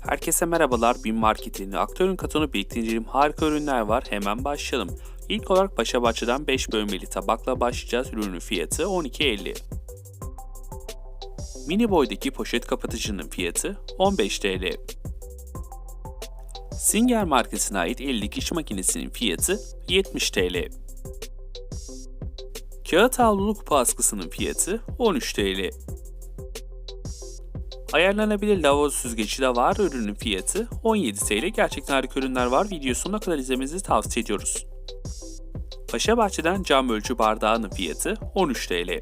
Herkese merhabalar. Bin Market'in aktörün katını inceleyelim. Harika ürünler var. Hemen başlayalım. İlk olarak Paşa Bahçe'den 5 bölmeli tabakla başlayacağız. Ürünün fiyatı 12.50. Mini boydaki poşet kapatıcının fiyatı 15 TL. Singer markasına ait 50 iş makinesinin fiyatı 70 TL. Kağıt havlulu kupa askısının fiyatı 13 TL. Ayarlanabilir lavabo süzgeci de var. Ürünün fiyatı 17 TL. Gerçekten harika ürünler var. Video sonuna kadar izlemenizi tavsiye ediyoruz. Paşa Bahçe'den cam ölçü bardağının fiyatı 13 TL.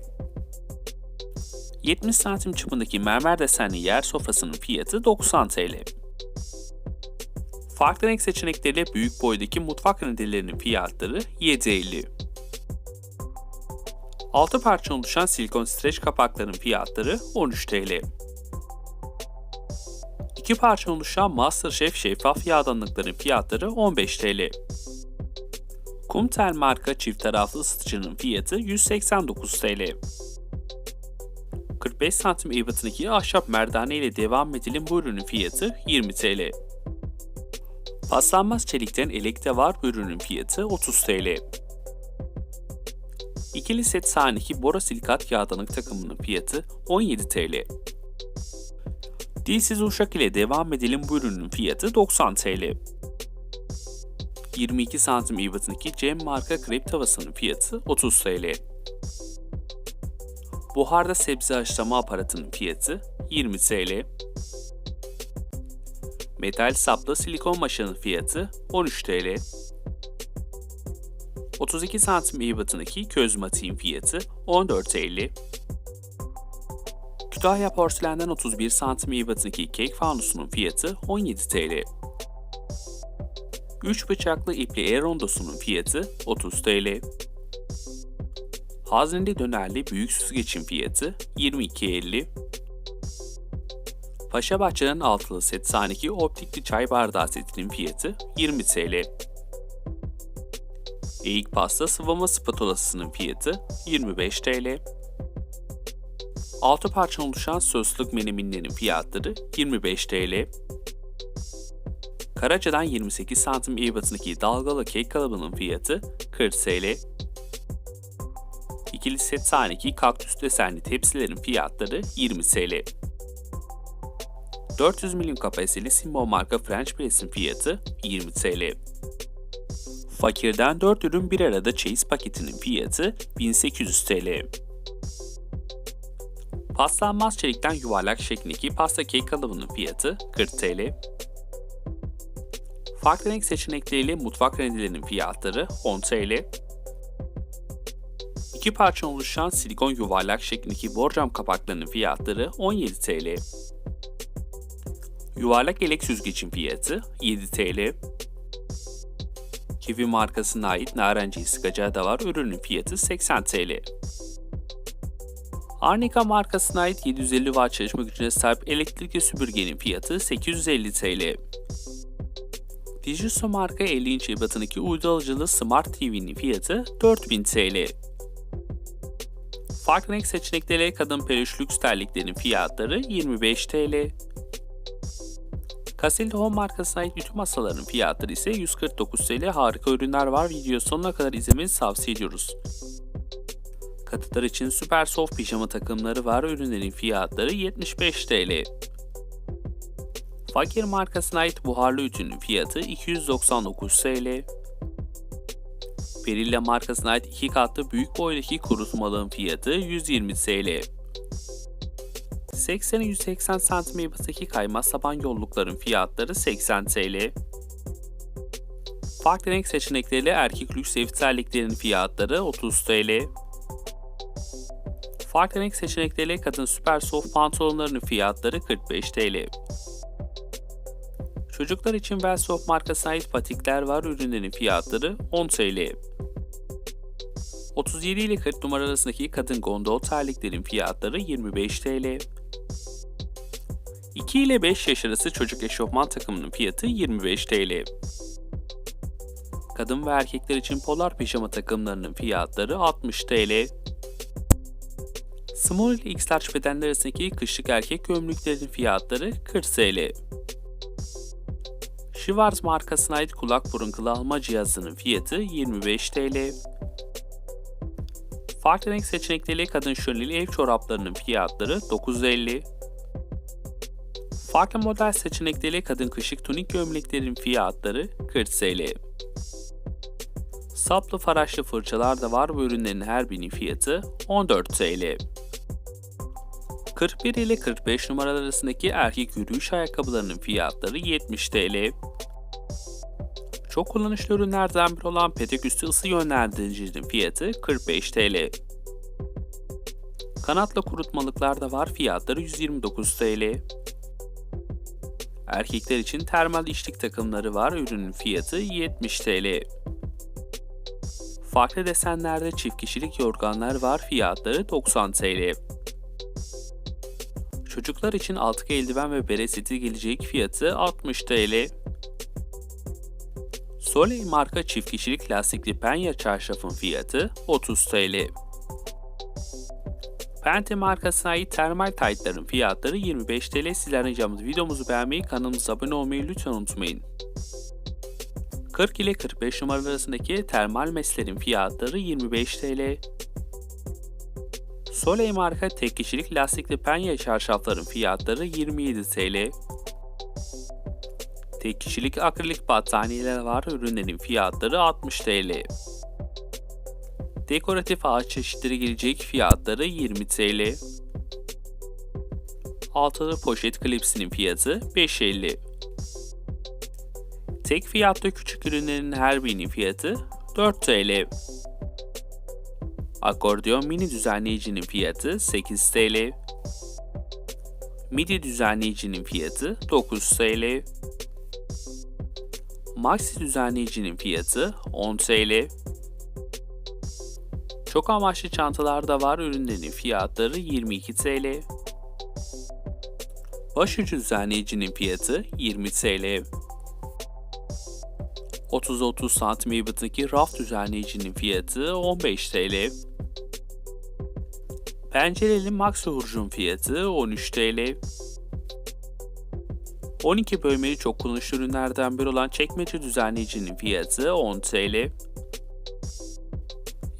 70 santim çapındaki mermer desenli yer sofrasının fiyatı 90 TL. Farklı renk seçenekleriyle büyük boydaki mutfak rendelerinin fiyatları 7.50. 6 parça oluşan silikon streç kapakların fiyatları 13 TL. 2 parça oluşan MasterChef şeffaf yağdanlıkların fiyatları 15 TL. Kumtel marka çift taraflı ısıtıcının fiyatı 189 TL. 45 santim ebatındaki ahşap merdane ile devam edelim bu ürünün fiyatı 20 TL. Paslanmaz çelikten elekte var ürünün fiyatı 30 TL. İkili set sahneki borosilikat yağdanlık takımının fiyatı 17 TL. Dilsiz uşak ile devam edelim bu ürünün fiyatı 90 TL. 22 santim ebatındaki Cem marka krep tavasının fiyatı 30 TL. Buharda sebze haşlama aparatının fiyatı 20 TL. Metal saplı silikon maşanın fiyatı 13 TL. 32 santim ebatındaki köz matiğin fiyatı 14.50. Kütahya porselenden 31 santim ebatındaki kek fanusunun fiyatı 17 TL. 3 bıçaklı ipli el rondosunun fiyatı 30 TL. Hazneli dönerli büyük süzgecin fiyatı 22.50. Paşa Bahçe'nin altılı set sahneki optikli çay bardağı setinin fiyatı 20 TL. Eğik pasta sıvama spatulasının fiyatı 25 TL. 6 parça oluşan sosluk meneminlerin fiyatları 25 TL. Karaca'dan 28 santim ebatındaki dalgalı kek kalıbının fiyatı 40 TL. İkili set sahneki kaktüs desenli tepsilerin fiyatları 20 TL. 400 milim kapasiteli Simbo marka French Press'in fiyatı 20 TL. Fakirden 4 ürün bir arada çeyiz paketinin fiyatı 1800 TL. Paslanmaz çelikten yuvarlak şeklindeki pasta kek kalıbının fiyatı 40 TL. Farklı renk seçenekleriyle mutfak rendelerinin fiyatları 10 TL. İki parça oluşan silikon yuvarlak şeklindeki borcam kapaklarının fiyatları 17 TL. Yuvarlak elek süzgecin fiyatı 7 TL. Kiwi markasına ait narenciye sıkacağı da var. Ürünün fiyatı 80 TL. Arnica markasına ait 750 watt çalışma gücüne sahip elektrikli süpürgenin fiyatı 850 TL. Digiso marka 50 inç ebatındaki uydu alıcılı Smart TV'nin fiyatı 4000 TL. Farklı renk seçenekleriyle kadın peluş lüks terliklerin fiyatları 25 TL. Casilda Home markasına ait ütü masalarının fiyatları ise 149 TL. Harika ürünler var. Video sonuna kadar izlemenizi tavsiye ediyoruz. Katılar için süper soft pijama takımları var. Ürünlerin fiyatları 75 TL. Fakir markasına ait buharlı ütünün fiyatı 299 TL. Perilla markasına ait iki katlı büyük boydaki kurutmalığın fiyatı 120 TL. 80'e 180 cm ebatındaki kaymaz saban yollukların fiyatları 80 TL. Farklı renk seçenekleriyle erkek lüks ev fiyatları 30 TL. Farklı renk seçenekleriyle kadın süper soft pantolonlarının fiyatları 45 TL. Çocuklar için Wellsoft markasına ait patikler var. Ürünlerin fiyatları 10 TL. 37 ile 40 numara arasındaki kadın gondol terliklerin fiyatları 25 TL. 2 ile 5 yaş arası çocuk eşofman takımının fiyatı 25 TL. Kadın ve erkekler için polar pijama takımlarının fiyatları 60 TL. Small ile X large bedenler arasındaki kışlık erkek gömleklerin fiyatları 40 TL. Schwarz markasına ait kulak burun kılı alma cihazının fiyatı 25 TL. Farklı renk seçenekleriyle kadın şöleli ev çoraplarının fiyatları 9.50. Farklı model seçenekleriyle kadın kışık tunik gömleklerin fiyatları 40 TL. Saplı faraşlı fırçalar da var bu ürünlerin her birinin fiyatı 14 TL. 41 ile 45 numaralar arasındaki erkek yürüyüş ayakkabılarının fiyatları 70 TL. Çok kullanışlı ürünlerden biri olan petek üstü ısı yönlendiricinin fiyatı 45 TL. Kanatla kurutmalıklar da var fiyatları 129 TL. Erkekler için termal içlik takımları var ürünün fiyatı 70 TL. Farklı desenlerde çift kişilik yorganlar var fiyatları 90 TL. Çocuklar için atkı eldiven ve bere seti gelecek fiyatı 60 TL. Soleil marka çift kişilik lastikli penye çarşafın fiyatı 30 TL. Pente markasına ait termal taytların fiyatları 25 TL. Sizlerden ricamız videomuzu beğenmeyi, kanalımıza abone olmayı lütfen unutmayın. 40 ile 45 numaralar arasındaki termal meslerin fiyatları 25 TL. Soleil marka tek kişilik lastikli penye çarşafların fiyatları 27 TL. Tek kişilik akrilik battaniyeler var ürünlerin fiyatları 60 TL. Dekoratif ağaç çeşitleri gelecek fiyatları 20 TL. Altılı poşet klipsinin fiyatı 5.50. Tek fiyatta küçük ürünlerin her birinin fiyatı 4 TL. Akordeon mini düzenleyicinin fiyatı 8 TL. MIDI düzenleyicinin fiyatı 9 TL. Maxi düzenleyicinin fiyatı 10 TL. Çok amaçlı çantalar da var ürünlerin fiyatları 22 TL. Başucu düzenleyicinin fiyatı 20 TL. 30-30 santim ebatındaki raf düzenleyicinin fiyatı 15 TL. Pencereli Maxi hurcun fiyatı 13 TL. 12 bölmeli çok kullanışlı ürünlerden biri olan çekmece düzenleyicinin fiyatı 10 TL.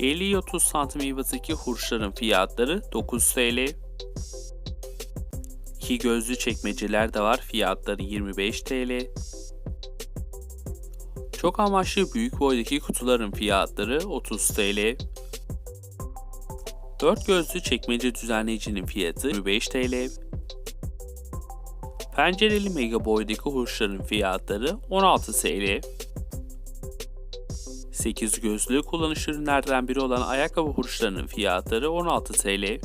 50-30 santim ebatındaki hurçların fiyatları 9 TL. İki gözlü çekmeceler de var fiyatları 25 TL. Çok amaçlı büyük boydaki kutuların fiyatları 30 TL. 4 gözlü çekmece düzenleyicinin fiyatı 25 TL. Pencereli mega boydaki hurçların fiyatları 16 TL. 8 gözlü kullanışlı ürünlerden biri olan ayakkabı hurçlarının fiyatları 16 TL.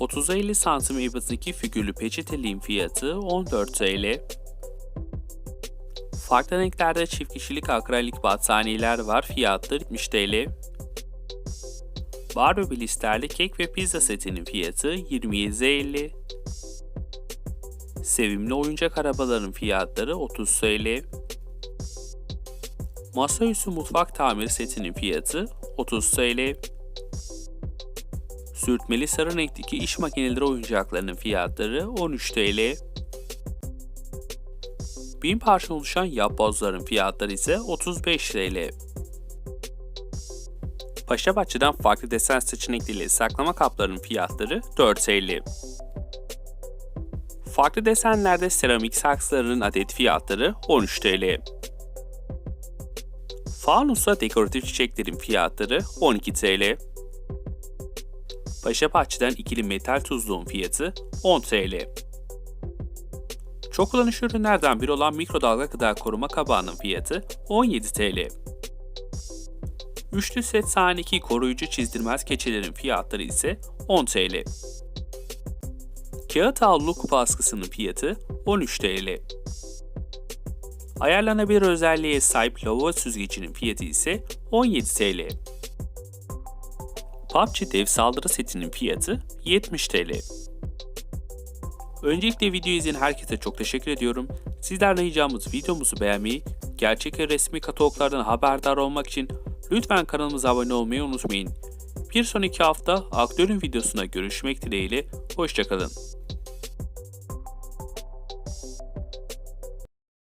30-50 santim ebatındaki figürlü peçeteliğin fiyatı 14 TL. Farklı renklerde çift kişilik akrilik battaniyeler var. Fiyatları 70 TL. Barbie blisterli kek ve pizza setinin fiyatı 27.50. Sevimli oyuncak arabaların fiyatları 30 TL. Masaüstü mutfak tamir setinin fiyatı 30 TL. Sürtmeli sarı renkteki iş makineleri oyuncaklarının fiyatları 13 TL. 1000 parça oluşan yapbozların fiyatları ise 35 TL. Paşabahçe'den farklı desen seçenekleriyle saklama kaplarının fiyatları 4 TL. Farklı desenlerde seramik saksılarının adet fiyatları 13 TL. Fanusa dekoratif çiçeklerin fiyatları 12 TL. Paşabahçe'den ikili metal tuzluğun fiyatı 10 TL. Çok kullanışlı ürünlerden biri olan mikrodalga gıda koruma kabağının fiyatı 17 TL. Üçlü set sahneki koruyucu çizdirmez keçelerin fiyatları ise 10 TL. Kağıt havlu kupa askısının fiyatı 13 TL. Ayarlanabilir özelliğe sahip lavabo süzgecinin fiyatı ise 17 TL. PUBG dev saldırı setinin fiyatı 70 TL. Öncelikle video izleyen herkese çok teşekkür ediyorum. Sizlerden ricamız videomuzu beğenmeyi, gerçek ve resmi kataloglardan haberdar olmak için lütfen kanalımıza abone olmayı unutmayın. Bir sonraki hafta aktörün videosuna görüşmek dileğiyle, hoşçakalın.